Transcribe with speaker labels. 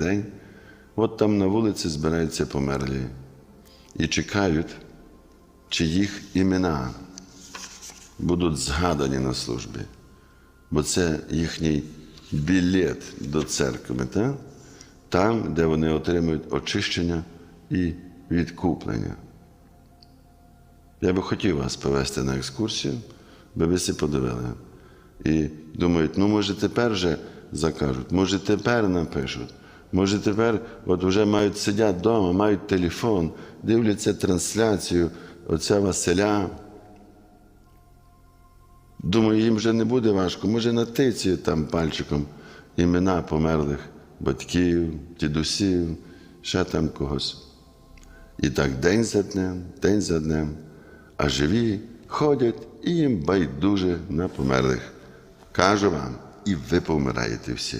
Speaker 1: день, от там на вулиці збираються померлі і чекають, чи їх імена будуть згадані на службі. Бо це їхній білет до церкви, так? там, де вони отримують очищення і відкуплення. Я би хотів вас повести на екскурсію, би ви всі подивили. І думають, ну може тепер вже закажуть, може тепер напишуть, може тепер от вже мають сидять вдома, мають телефон, дивляться трансляцію отця Василя. Думаю, їм вже не буде важко. Може натиці там пальчиком імена померлих батьків, дідусів, ще там когось. І так день за днем, день за днем, а живі ходять і їм байдуже на померлих. Кажу вам, і ви помираєте всі.